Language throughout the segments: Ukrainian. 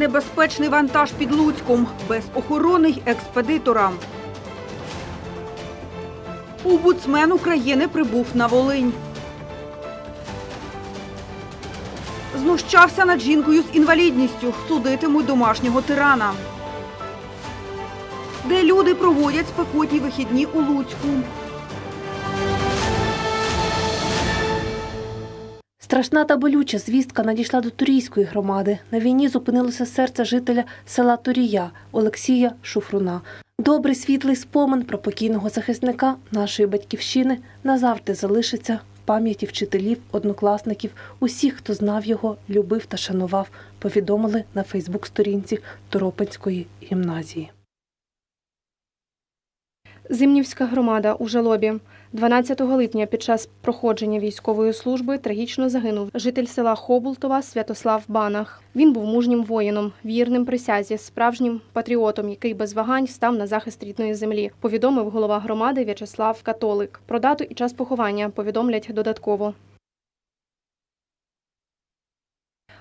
Небезпечний вантаж під Луцьком. Без охорони й експедитора. Омбудсмен України прибув на Волинь. Знущався над жінкою з інвалідністю. Судитимуть домашнього тирана. Де люди проводять спекотні вихідні у Луцьку. Страшна та болюча звістка надійшла до Турійської громади. На війні зупинилося серце жителя села Турія Олексія Шуфруна. Добрий світлий спомин про покійного захисника нашої батьківщини назавжди залишиться в пам'яті вчителів, однокласників, усіх, хто знав його, любив та шанував, повідомили на Фейсбук-сторінці Торопинської гімназії. Зимнівська громада у жалобі. 12 липня під час проходження військової служби трагічно загинув житель села Хобултова Святослав Банах. Він був мужнім воїном, вірним присязі, справжнім патріотом, який без вагань став на захист рідної землі. Повідомив голова громади В'ячеслав Католик. Про дату і час поховання повідомлять додатково.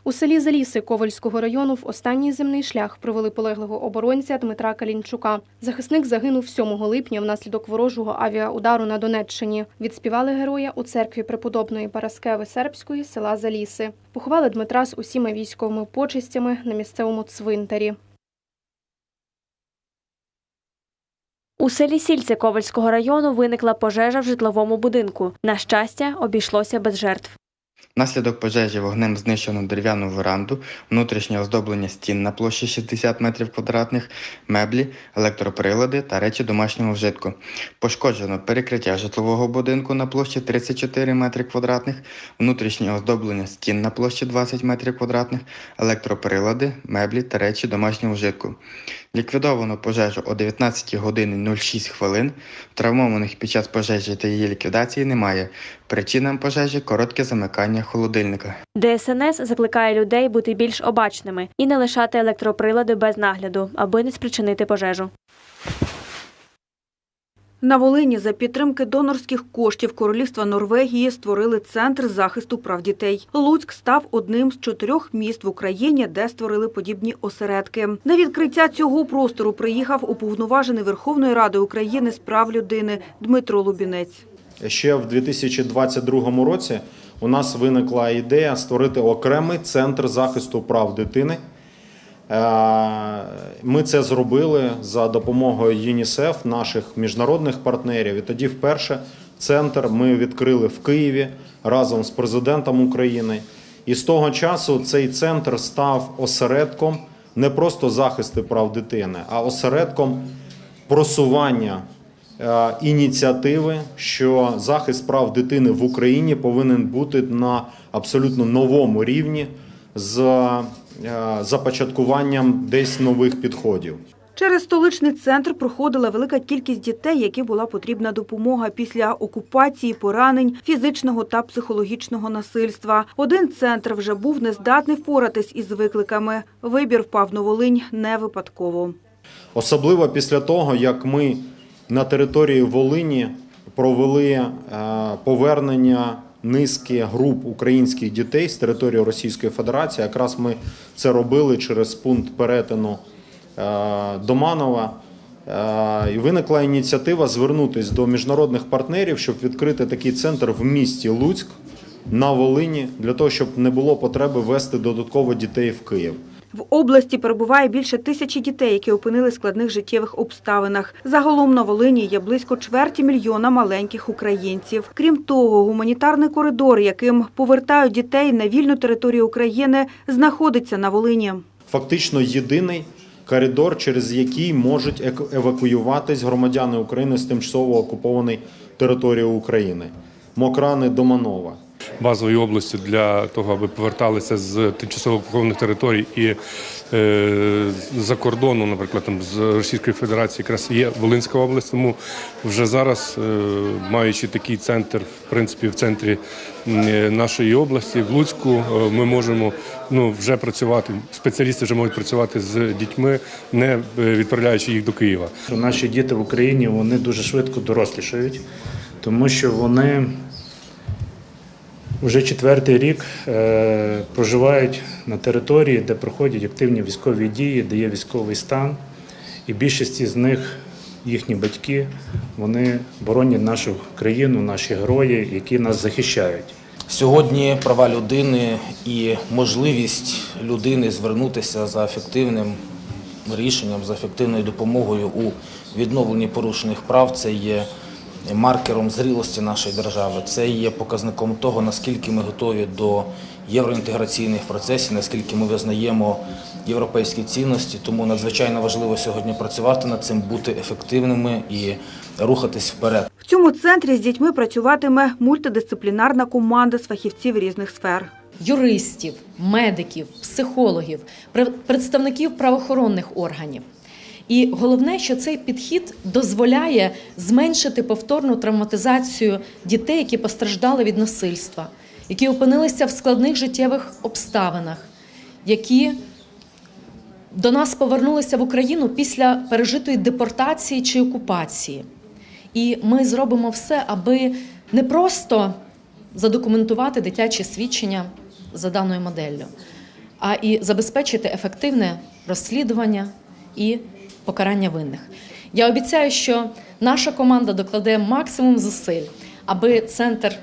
У селі Заліси Ковальського району в останній земний шлях провели полеглого оборонця Дмитра Калінчука. Захисник загинув 7 липня внаслідок ворожого авіаудару на Донеччині. Відспівали героя у церкві преподобної Параскеви Сербської села Заліси. Поховали Дмитра з усіма військовими почестями на місцевому цвинтарі. У селі Сільце Ковальського району виникла пожежа в житловому будинку. На щастя, обійшлося без жертв. Внаслідок пожежі вогнем знищено дерев'яну веранду, внутрішнє оздоблення стін на площі 60 метрів квадратних, меблі, електроприлади та речі домашнього вжитку. Пошкоджено перекриття житлового будинку на площі 34 метри квадратних, внутрішнє оздоблення стін на площі 20 метрів квадратних, електроприлади, меблі та речі домашнього вжитку. Ліквідовано пожежу о 19 годині 06 хвилин. Травмованих під час пожежі та її ліквідації немає. Причинам пожежі коротке замикання холодильника. ДСНС закликає людей бути більш обачними і не лишати електроприлади без нагляду, аби не спричинити пожежу. На Волині за підтримки донорських коштів Королівства Норвегії створили Центр захисту прав дітей. Луцьк став одним з чотирьох міст в Україні, де створили подібні осередки. На відкриття цього простору приїхав уповноважений Верховної Ради України з прав людини Дмитро Лубінець. Ще в 2022 році у нас виникла ідея створити окремий центр захисту прав дитини. Е, Ми це зробили за допомогою ЮНІСЕФ, наших міжнародних партнерів. І тоді вперше центр ми відкрили в Києві разом з президентом України. І з того часу цей центр став осередком не просто захисту прав дитини, а осередком просування е, ініціативи, що захист прав дитини в Україні повинен бути на абсолютно новому рівні з започаткуванням десь нових підходів. Через столичний центр проходила велика кількість дітей, які була потрібна допомога після окупації, поранень, фізичного та психологічного насильства. Один центр вже був нездатний впоратись із викликами. Вибір впав на Волинь не випадково. Особливо після того, як ми на території Волині провели е, повернення низки груп українських дітей з території Російської Федерації. Якраз ми це робили через пункт перетину е, Доманова. Е, І виникла ініціатива звернутися до міжнародних партнерів, щоб відкрити такий центр в місті Луцьк на Волині, для того, щоб не було потреби вести додатково дітей в Київ. В області перебуває більше тисячі дітей, які опинились в складних життєвих обставинах. Загалом на Волині є близько чверті мільйона маленьких українців. Крім того, гуманітарний коридор, яким повертають дітей на вільну територію України, знаходиться на Волині. фактично єдиний коридор, через який можуть евакуюватись громадяни України з тимчасово окупованої території України. Мокрани Доманова. Базовою областю для того, аби поверталися з тимчасово окупованих територій і е, за кордону, наприклад, там з Російської Федерації, якраз є Волинська область. Тому вже зараз, е, маючи такий центр, в принципі, в центрі нашої області, в Луцьку, е, ми можемо ну вже працювати. Спеціалісти вже можуть працювати з дітьми, не е, відправляючи їх до Києва. наші діти в Україні вони дуже швидко дорослішають, тому що вони вже четвертий рік е, проживають на території, де проходять активні військові дії, де є військовий стан. І більшість з них, їхні батьки, вони боронять нашу країну, наші герої, які нас захищають. Сьогодні права людини і можливість людини звернутися за ефективним рішенням, за ефективною допомогою у відновленні порушених прав це є маркером зрілості нашої держави. Це є показником того, наскільки ми готові до євроінтеграційних процесів, наскільки ми визнаємо європейські цінності. Тому надзвичайно важливо сьогодні працювати над цим, бути ефективними і рухатись вперед. В цьому центрі з дітьми працюватиме мультидисциплінарна команда з фахівців різних сфер. юристів, медиків, психологів, представників правоохоронних органів. І головне, що цей підхід дозволяє зменшити повторну травматизацію дітей, які постраждали від насильства, які опинилися в складних життєвих обставинах, які до нас повернулися в Україну після пережитої депортації чи окупації. І ми зробимо все, аби не просто задокументувати дитячі свідчення за даною моделлю, а і забезпечити ефективне розслідування і покарання винних. Я обіцяю, що наша команда докладе максимум зусиль, аби центр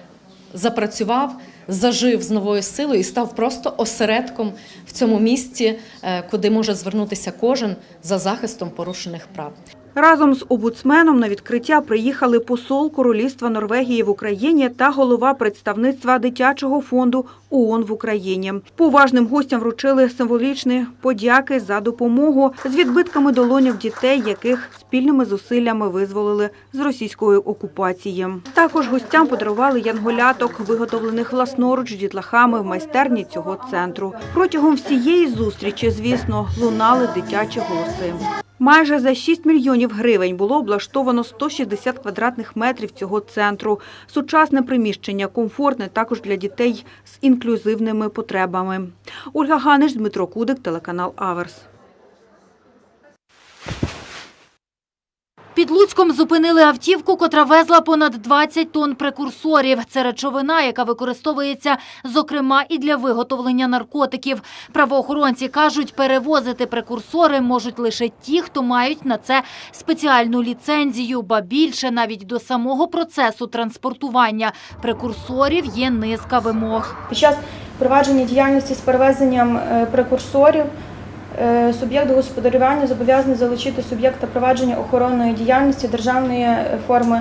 запрацював, зажив з новою силою і став просто осередком в цьому місті, е, куди може звернутися кожен за захистом порушених прав. Разом з омбудсменом на відкриття приїхали посол Королівства Норвегії в Україні та голова представництва дитячого фонду ООН в Україні. Поважним гостям вручили символічні подяки за допомогу з відбитками долонів дітей, яких спільними зусиллями визволили з російської окупації. Також гостям подарували янголяток, виготовлених власноруч дітлахами в майстерні цього центру. Протягом всієї зустрічі, звісно, лунали дитячі голоси. Майже за 6 мільйонів гривень було облаштовано 160 квадратних метрів цього центру. Сучасне приміщення, комфортне також для дітей з інклюзивними потребами. Ольга Ганиш, Дмитро Кудик, телеканал Аверс. Під Луцьком зупинили автівку, котра везла понад 20 тонн прекурсорів. Це речовина, яка використовується, зокрема, і для виготовлення наркотиків. Правоохоронці кажуть, перевозити прекурсори можуть лише ті, хто мають на це спеціальну ліцензію, ба більше навіть до самого процесу транспортування прекурсорів є низка вимог. Під час провадження діяльності з перевезенням е, прекурсорів суб'єкт господарювання зобов'язаний залучити суб'єкта провадження охоронної діяльності державної е, форми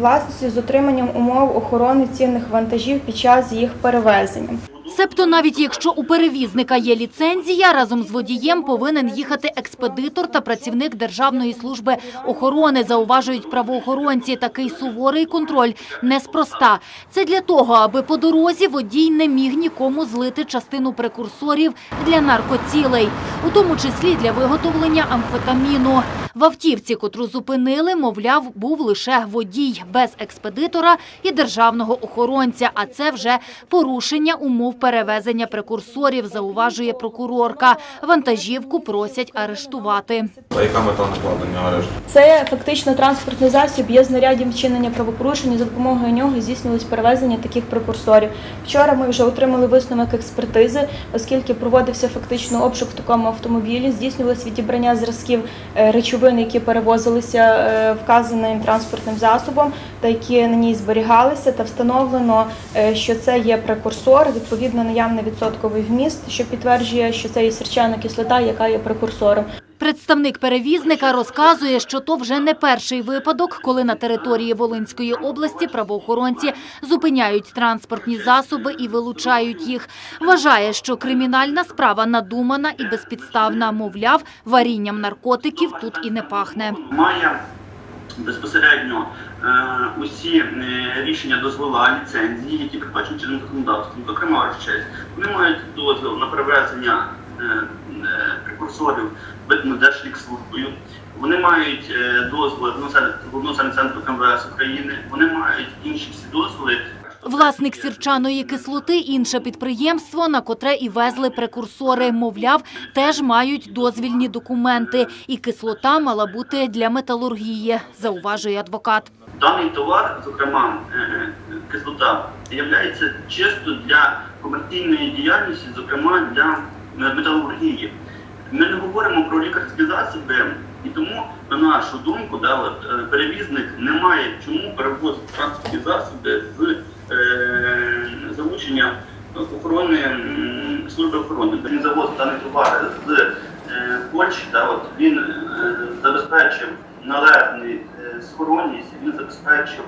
власності з отриманням умов охорони цінних вантажів під час їх перевезення. Себто навіть якщо у перевізника є ліцензія, разом з водієм повинен їхати експедитор та працівник Державної служби охорони, зауважують правоохоронці. Такий суворий контроль неспроста. Це для того, аби по дорозі водій не міг нікому злити частину прекурсорів для наркоцілей, у тому числі для виготовлення амфетаміну. В автівці, котру зупинили, мовляв, був лише водій без експедитора і державного охоронця. А це вже порушення умов перевезення прекурсорів, зауважує прокурорка. Вантажівку просять арештувати. А яка мета накладення арешту? Це фактично транспортний засіб є знаряддям вчинення правопорушення. За допомогою нього здійснювалось перевезення таких прекурсорів. Вчора ми вже отримали висновок експертизи, оскільки проводився фактично обшук в такому автомобілі. Здійснювалось відібрання зразків е, речовин, які перевозилися е, вказаним транспортним засобом, та які на ній зберігалися, та встановлено, е, що це є прекурсор, відповідно наявний відсотковий вміст, що підтверджує, що це є сірчана кислота, яка є прекурсором. Представник перевізника розказує, що то вже не перший випадок, коли на території Волинської області правоохоронці зупиняють транспортні засоби і вилучають їх. Вважає, що кримінальна справа надумана і безпідставна. Мовляв, варінням наркотиків тут і не пахне. Безпосередньо е, усі е, рішення дозвола, ліцензії, які передбачені чинним законодавством, зокрема честь, вони мають дозвіл на перевезення е, прекурсорів Держлікслужбою. Вони мають дозволи Головного центру КМВС України, вони мають інші всі дозволи. Власник сірчаної кислоти – інше підприємство, на котре і везли прекурсори. Мовляв, теж мають дозвільні документи. І кислота мала бути для металургії, зауважує адвокат. Даний товар, зокрема е, кислота є чисто для комерційної діяльності, зокрема для е, металургії. Ми не говоримо про лікарські засоби, і тому, на нашу думку, да, от, е, перевізник не має чому перевозити транспортні засоби з е, залучення охорони служби охорони. Він завозить даний товари з е, Польщі, та от, він е, забезпечив належний е, схоронність, він забезпечив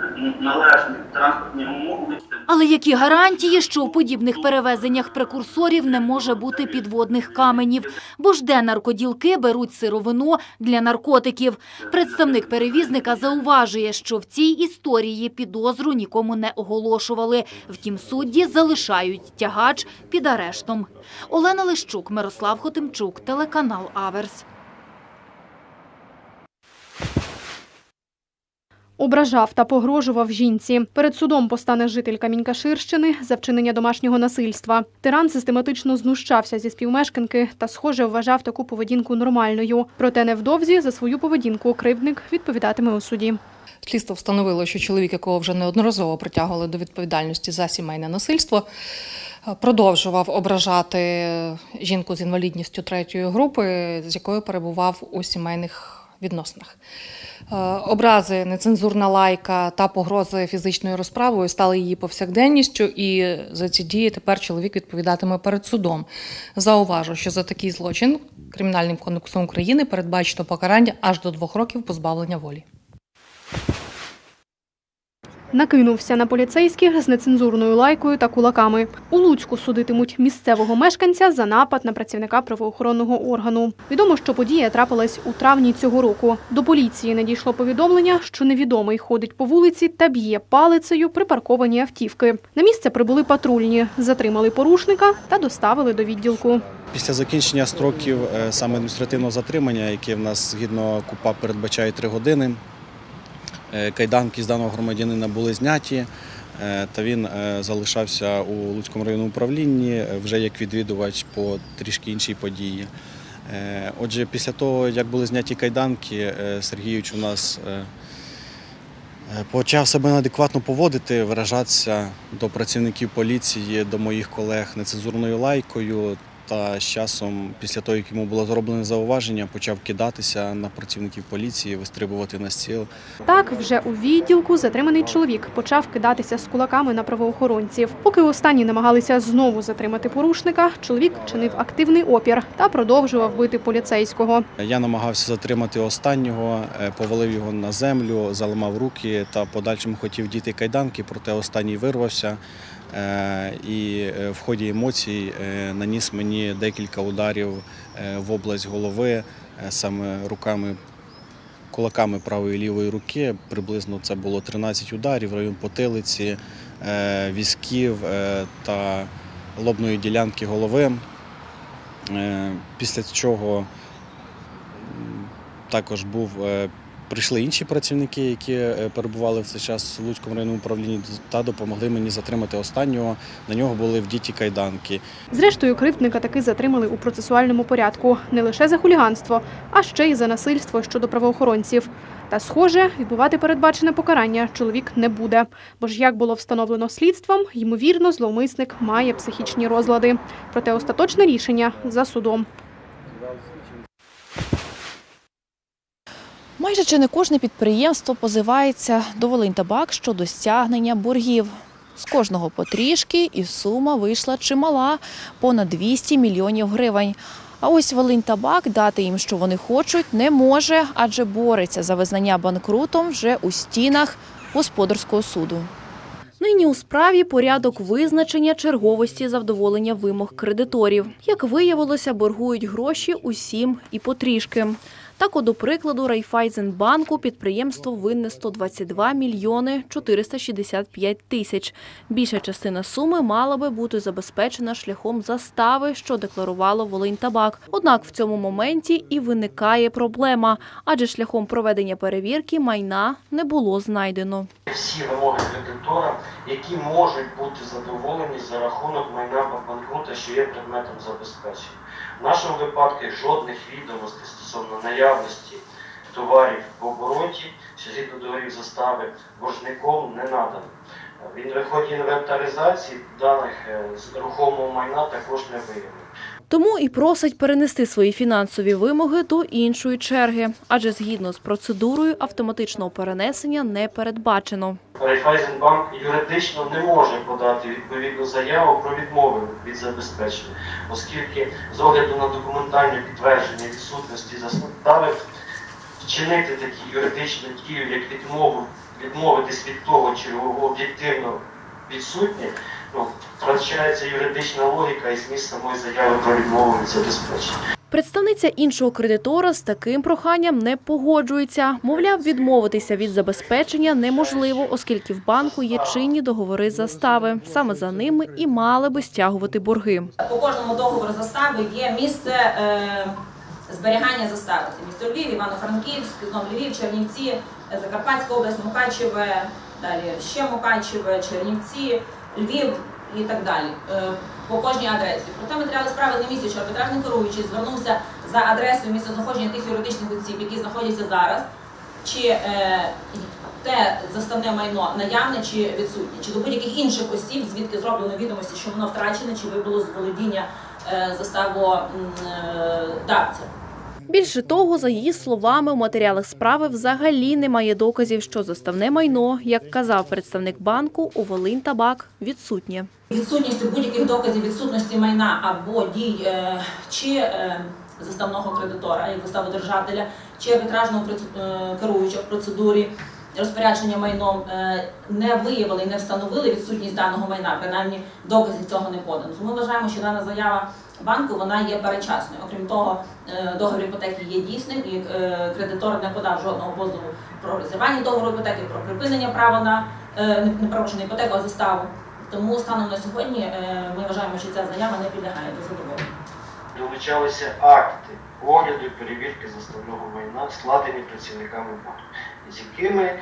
е, належні транспортні умови. Але які гарантії, що у подібних перевезеннях прекурсорів не може бути підводних каменів? Бо ж де наркоділки беруть сировину для наркотиків? Представник перевізника зауважує, що в цій історії підозру нікому не оголошували. Втім, судді залишають тягач під арештом. Олена Лищук, Мирослав Хотимчук, телеканал Аверс. Ображав та погрожував жінці. Перед судом постане житель Камінькаширщини за вчинення домашнього насильства. Тиран систематично знущався зі співмешканки та, схоже, вважав таку поведінку нормальною. Проте невдовзі за свою поведінку кривдник відповідатиме у суді. Слідство встановило, що чоловік, якого вже неодноразово притягували до відповідальності за сімейне насильство, продовжував ображати жінку з інвалідністю третьої групи, з якою перебував у сімейних відносинах. Е, Образи, нецензурна лайка та погрози фізичною розправою стали її повсякденністю, і за ці дії тепер чоловік відповідатиме перед судом. Зауважу, що за такий злочин Кримінальним кодексом України передбачено покарання аж до двох років позбавлення волі. Накинувся на поліцейських з нецензурною лайкою та кулаками. У Луцьку судитимуть місцевого мешканця за напад на працівника правоохоронного органу. Відомо, що подія трапилась у травні цього року. До поліції надійшло повідомлення, що невідомий ходить по вулиці та б'є палицею припарковані автівки. На місце прибули патрульні, затримали порушника та доставили до відділку. Після закінчення строків е, саме адміністративного затримання, яке в нас згідно КУПА передбачає три години, кайданки з даного громадянина були зняті, е, та він е, залишався у Луцькому районному управлінні е, вже як відвідувач по трішки іншій події. Е, Отже, після того, як були зняті кайданки, е, Сергійович у нас е, е, почав себе неадекватно поводити, виражатися до працівників поліції, до моїх колег нецензурною лайкою. Та з часом, після того, як йому було зроблене зауваження, почав кидатися на працівників поліції, вистрибувати на стіл. Так, вже у відділку затриманий чоловік почав кидатися з кулаками на правоохоронців. Поки останні намагалися знову затримати порушника, чоловік чинив активний опір та продовжував бити поліцейського. Я намагався затримати останнього, е, повалив його на землю, заламав руки та в подальшому хотів діти кайданки, проте останній вирвався. Е, І е, в ході емоцій е, наніс мені декілька ударів в область голови, саме руками, кулаками правої і лівої руки. Приблизно це було 13 ударів, район потилиці, візків та лобної ділянки голови. Після чого також був. Прийшли інші працівники, які е, перебували в цей час в Луцькому районному управлінні та допомогли мені затримати останнього. На нього були вдіті кайданки. Зрештою, кривдника таки затримали у процесуальному порядку не лише за хуліганство, а ще й за насильство щодо правоохоронців. Та, схоже, відбувати передбачене покарання чоловік не буде. Бо ж, як було встановлено слідством, ймовірно, зловмисник має психічні розлади. Проте остаточне рішення за судом. Майже чи не кожне підприємство позивається до Волиньтабак щодо стягнення боргів. З кожного потрішки і сума вийшла чимала – понад 200 мільйонів гривень. А ось Волиньтабак дати їм, що вони хочуть, не може, адже бореться за визнання банкрутом вже у стінах господарського суду. Нині у справі порядок визначення черговості завдоволення вимог кредиторів. Як виявилося, боргують гроші усім і потрішки. Так, до прикладу, Райфайзенбанку підприємство винне 122 мільйони 465 тисяч. Більша частина суми мала би бути забезпечена шляхом застави, що декларувало Волиньтабак. Однак в цьому моменті і виникає проблема, адже шляхом проведення перевірки майна не було знайдено. всі вимоги кредитора, які можуть бути задоволені за рахунок майна банкрута, що є предметом забезпечення. В нашому випадку жодних відомостей стосовно наявності товарів в обороті, що згідно договорів застави боржником не надано. Він в ході інвентаризації даних е, з рухомого майна також не виявив. Тому і просить перенести свої фінансові вимоги до іншої черги, адже згідно з процедурою автоматичного перенесення не передбачено. Райфайзенбанк юридично не може подати відповідну заяву про відмови від забезпечення, оскільки з огляду на документальне підтвердження відсутності застави вчинити такі юридичні дію, як відмову, відмовитись від того, чи об'єктивно відсутнє, ну, втрачається юридична логіка і зміст самої заяви про відмову від забезпечення. Представниця іншого кредитора з таким проханням не погоджується. Мовляв, відмовитися від забезпечення неможливо, оскільки в банку є чинні договори застави. Саме за ними і мали би стягувати борги. По кожному договору застави є місце е, зберігання застави. Це місто Львів, Івано-Франківськ, знову Львів, Чернівці, Закарпатська область, Мукачеве, далі ще Мукачеве, Чернівці, Львів і так далі. Е, по кожній адресі. Проте матеріали справи не місяць, що арбітражний керуючий звернувся за адресою місцезнаходження тих юридичних осіб, які знаходяться зараз, чи е, те заставне майно наявне чи відсутнє, чи до будь-яких інших осіб, звідки зроблено відомості, що воно втрачене, чи вибуло з володіння е, заставодавця. Більше того, за її словами, у матеріалах справи взагалі немає доказів, що заставне майно, як казав представник банку, у Волинь табак відсутнє. Відсутністю будь-яких доказів відсутності майна або дій е, чи е, заставного кредитора, як заставодержателя, чи арбітражного е, керуючого процедурі розпорядження майном не виявили не встановили відсутність даного майна, принаймні доказів цього не подано. Ми вважаємо, що дана заява банку вона є перечасною. Окрім того, е, договір іпотеки є дійсним і е, кредитор не подав жодного позову про розірвання договору іпотеки, про припинення права на е, не- не правочину іпотеку, а заставу. Тому станом на сьогодні ми вважаємо, що ця заява не підлягає до задоволення. долучалися акти огляду і перевірки заставного майна, складені працівниками банку, з якими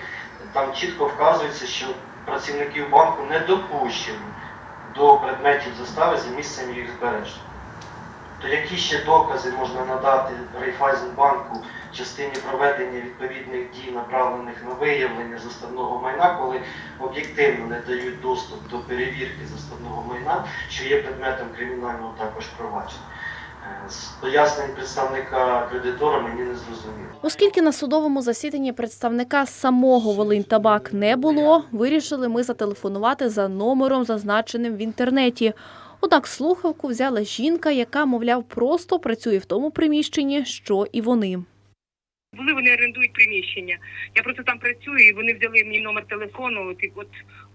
там чітко вказується, що працівників банку не допущено до предметів застави за місцем їх збереження. То які ще докази можна надати Райфайзенбанку в частині проведення відповідних дій, направлених на виявлення заставного майна, коли об'єктивно не дають доступ до перевірки заставного майна, що є предметом кримінального також провадження? Е, З пояснень представника кредитора мені не зрозуміло. Оскільки на судовому засіданні представника самого Волинь табак не було, вирішили ми зателефонувати за номером, зазначеним в інтернеті. Однак слухавку взяла жінка, яка, мовляв, просто працює в тому приміщенні, що і вони. Були вони орендують приміщення. Я просто там працюю, і вони взяли мій номер телефону. От, от,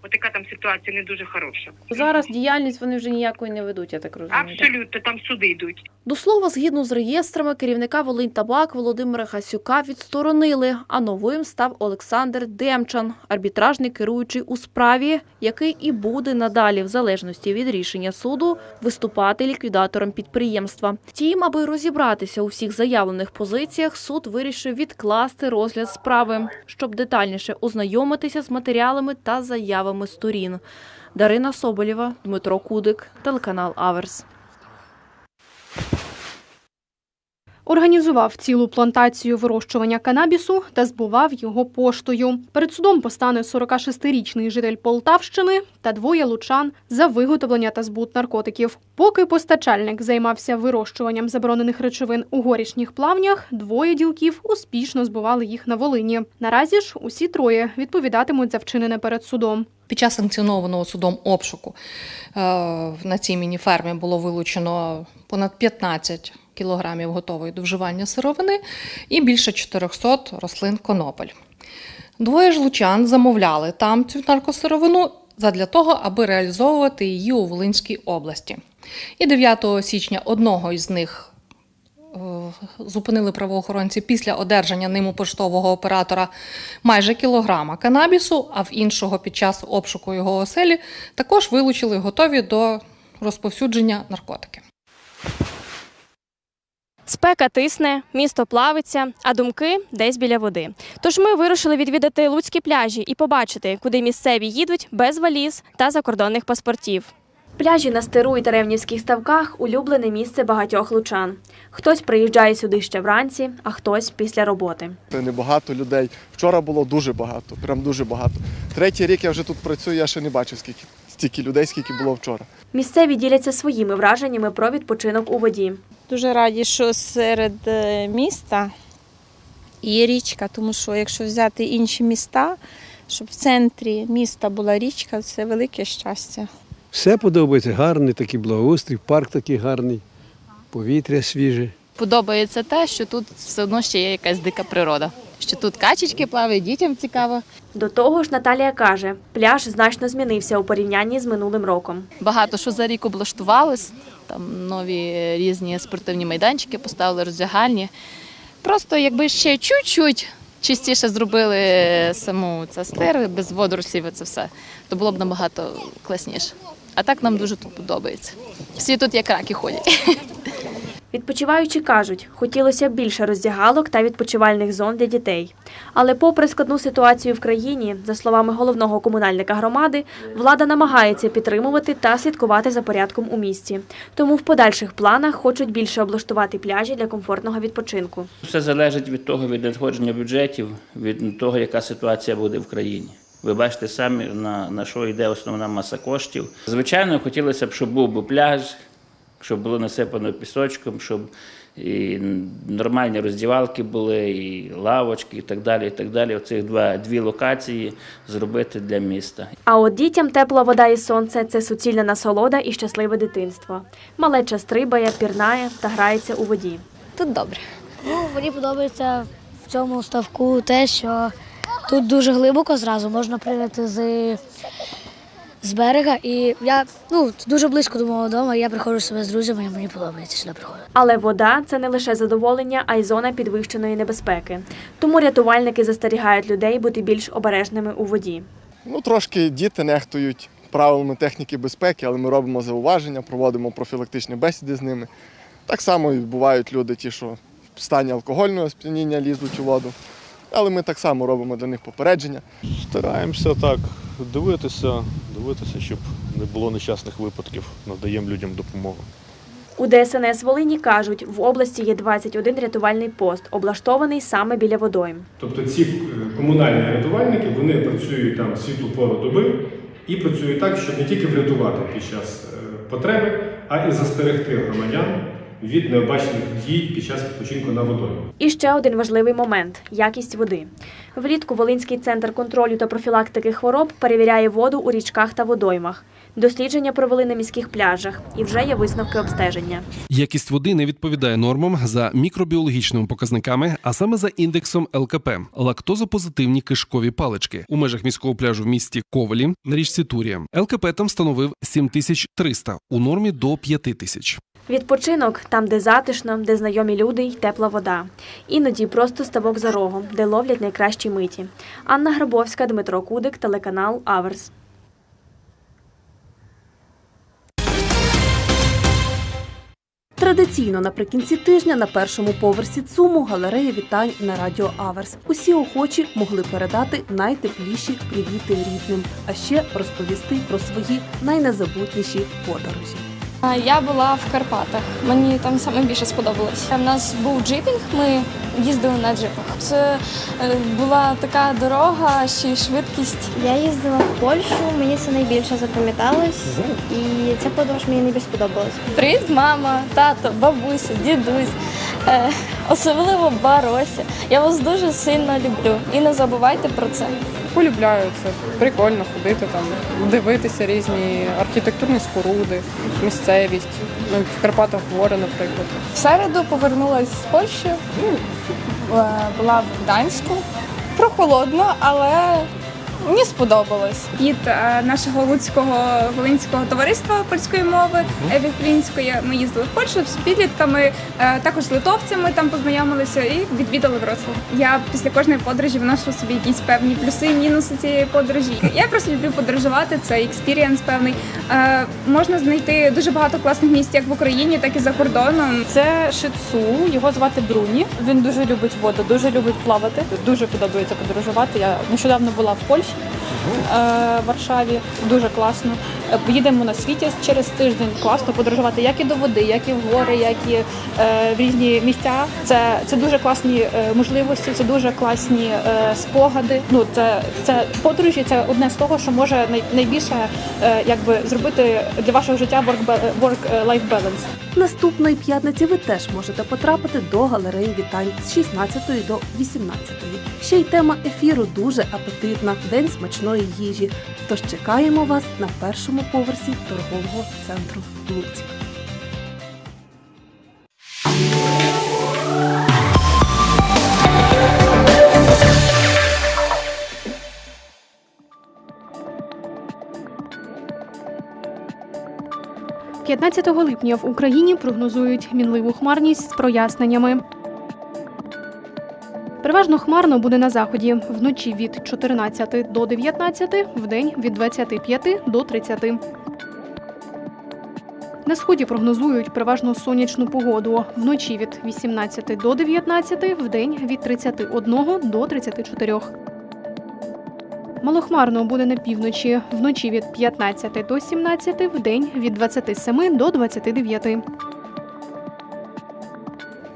така там ситуація не дуже хороша. Зараз діяльність вони вже ніякої не ведуть, я так розумію. Абсолютно, там суди йдуть. До слова, згідно з реєстрами, керівника Волинь Табак Володимира Хасюка відсторонили, а новим став Олександр Демчан, арбітражний керуючий у справі, який і буде надалі, в залежності від рішення суду, виступати ліквідатором підприємства. Втім, аби розібратися у всіх заявлених позиціях, суд вирішив відкласти розгляд справи, щоб детальніше ознайомитися з матеріалами та заявами сторін. Дарина Соболєва, Дмитро Кудик, телеканал Аверс. Організував цілу плантацію вирощування канабісу та збував його поштою. Перед судом постане 46-річний житель Полтавщини та двоє лучан за виготовлення та збут наркотиків. Поки постачальник займався вирощуванням заборонених речовин у горішніх плавнях, двоє ділків успішно збували їх на Волині. Наразі ж усі троє відповідатимуть за вчинене перед судом. Під час санкціонованого судом обшуку е, на цій міні-фермі було вилучено понад 15 кілограмів готової до вживання сировини і більше 400 рослин конопель. Двоє ж лучан замовляли там цю наркосировину задля того, аби реалізовувати її у Волинській області. І 9 січня одного із них е, зупинили правоохоронці після одержання ним у поштового оператора майже кілограма канабісу, а в іншого під час обшуку його оселі також вилучили готові до розповсюдження наркотики. Спека тисне, місто плавиться, а думки десь біля води. Тож ми вирушили відвідати луцькі пляжі і побачити, куди місцеві їдуть без валіз та закордонних паспортів. Пляжі на Стеру і Теревнівських ставках улюблене місце багатьох лучан. Хтось приїжджає сюди ще вранці, а хтось після роботи. Небагато людей. Вчора було дуже багато, прям дуже багато. Третій рік я вже тут працюю, я ще не бачив скільки стільки людей, скільки було вчора. Місцеві діляться своїми враженнями про відпочинок у воді. Дуже раді, що серед е, міста є річка, тому що якщо взяти інші міста, щоб в центрі міста була річка, це велике щастя. Все подобається, гарний такий благоустрій, парк такий гарний, повітря свіже. Подобається те, що тут все одно ще є якась дика природа. Що тут качечки плавають, дітям цікаво. До того ж, Наталія каже, пляж значно змінився у порівнянні з минулим роком. Багато що за рік облаштувалось, там нові різні спортивні майданчики поставили, роздягальні. Просто якби ще чуть-чуть чистіше зробили саму це стир без водоросів це все, то було б набагато класніше. А так нам дуже тут подобається. Всі тут як раки ходять. Відпочиваючі кажуть, хотілося б більше роздягалок та відпочивальних зон для дітей. Але попри складну ситуацію в країні, за словами головного комунальника громади, влада намагається підтримувати та слідкувати за порядком у місті. Тому в подальших планах хочуть більше облаштувати пляжі для комфортного відпочинку. Все залежить від того, від надходження бюджетів, від того, яка ситуація буде в країні. Ви бачите самі, на, на що йде основна маса коштів. Звичайно, хотілося б, щоб був би пляж, щоб було насипано пісочком, щоб і нормальні роздівалки були, і лавочки, і так далі. І так далі. Оцих два дві локації зробити для міста. А от дітям тепла вода і сонце це суцільна насолода і щасливе дитинство. Малеча стрибає, пірнає та грається у воді. Тут добре. Ну, мені подобається в цьому ставку те, що тут дуже глибоко зразу можна прийняти з, з берега. І я ну, дуже близько до мого дому, я приходжу себе з друзями, і мені подобається сюди приходити. Але вода це не лише задоволення, а й зона підвищеної небезпеки. Тому рятувальники застерігають людей бути більш обережними у воді. Ну, трошки діти нехтують правилами техніки безпеки, але ми робимо зауваження, проводимо профілактичні бесіди з ними. Так само і бувають люди, ті, що в стані алкогольного сп'яніння лізуть у воду. Але ми так само робимо для них попередження. Стараємося так дивитися, дивитися, щоб не було нещасних випадків. Надаємо людям допомогу. У ДСНС Волині кажуть, в області є 21 рятувальний пост, облаштований саме біля водойм. Тобто ці е, комунальні рятувальники вони працюють там світлу пору доби і працюють так, щоб не тільки врятувати під час е, потреби, а і застерегти громадян від необачних дій під час відпочинку на водоймі. І ще один важливий момент якість води. Влітку Волинський центр контролю та профілактики хвороб перевіряє воду у річках та водоймах. Дослідження провели на міських пляжах і вже є висновки обстеження. Якість води не відповідає нормам за мікробіологічними показниками, а саме за індексом ЛКП лактозопозитивні кишкові палички у межах міського пляжу в місті Ковелі на річці Турія. ЛКП там становив 7300, у нормі до 5000. Відпочинок там, де затишно, де знайомі люди й тепла вода. Іноді просто ставок за рогом, де ловлять найкращі миті. Анна Грабовська, Дмитро Кудик, телеканал Аверс. Традиційно наприкінці тижня на першому поверсі ЦУМу галерея вітань на радіо Аверс. Усі охочі могли передати найтепліші привіти рідним, а ще розповісти про свої найнезабутніші подорожі. Я була в Карпатах. Мені там саме більше сподобалось. У нас був джипінг, ми їздили на джипах. Це е, була така дорога, ще й швидкість. Я їздила в Польщу, мені це найбільше запам'яталось, і ця подорож мені найбільше сподобалась. Привіт, мама, тато, бабуся, дідусь, е, особливо Барося. Я вас дуже сильно люблю і не забувайте про це. Полюбляю це. Прикольно ходити там, дивитися різні архітектурні споруди, місцевість. Ну, в Карпатах гори, наприклад. В середу повернулася з Польщі, е, була в Гданську. Прохолодно, але мені сподобалось. від е, нашого луцького волинського товариства польської мови е, від Ми їздили в Польщу з підлітками, е, також з литовцями там познайомилися і відвідали Вроцлав. Я після кожної подорожі виношу собі якісь певні плюси і мінуси цієї подорожі. Я просто люблю подорожувати. Це експірієнс певний. Е, Можна знайти дуже багато класних місць як в Україні, так і за кордоном. Це шицу, його звати Бруні. Він дуже любить воду, дуже любить плавати. Дуже подобається подорожувати. Я нещодавно була в Польщі, в Варшаві. Дуже класно. Е, їдемо на світі через тиждень. Класно подорожувати як і до води, як і в гори, як і е, в різні місця. Це, це дуже класні е, можливості, це дуже класні е, спогади. Ну це, це подорожі, це одне з того, що може най, найбільше е, якби зробити для вашого життя work- work-life balance. Наступної п'ятниці ви теж можете потрапити до галереї вітань з 16 до 18. Ще й тема ефіру дуже апетитна день смачної їжі. Тож чекаємо вас на першому поверсі торгового центру Луцьк. – 15 липня в Україні прогнозують мінливу хмарність з проясненнями. Переважно хмарно буде на заході вночі від 14 до 19, вдень від 25 до 30. На сході прогнозують переважно сонячну погоду. Вночі від 18 до 19, вдень від 31 до 34. Малохмарно буде на півночі, вночі від 15 до 17, вдень від 27 до 29.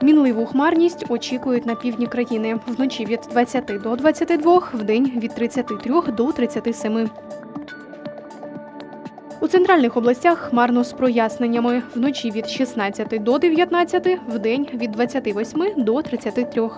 Мінливу хмарність очікують на півдні країни. Вночі від 20 до 22, вдень від 33 до 37. У центральних областях хмарно з проясненнями. Вночі від 16 до 19, вдень від 28 до 33.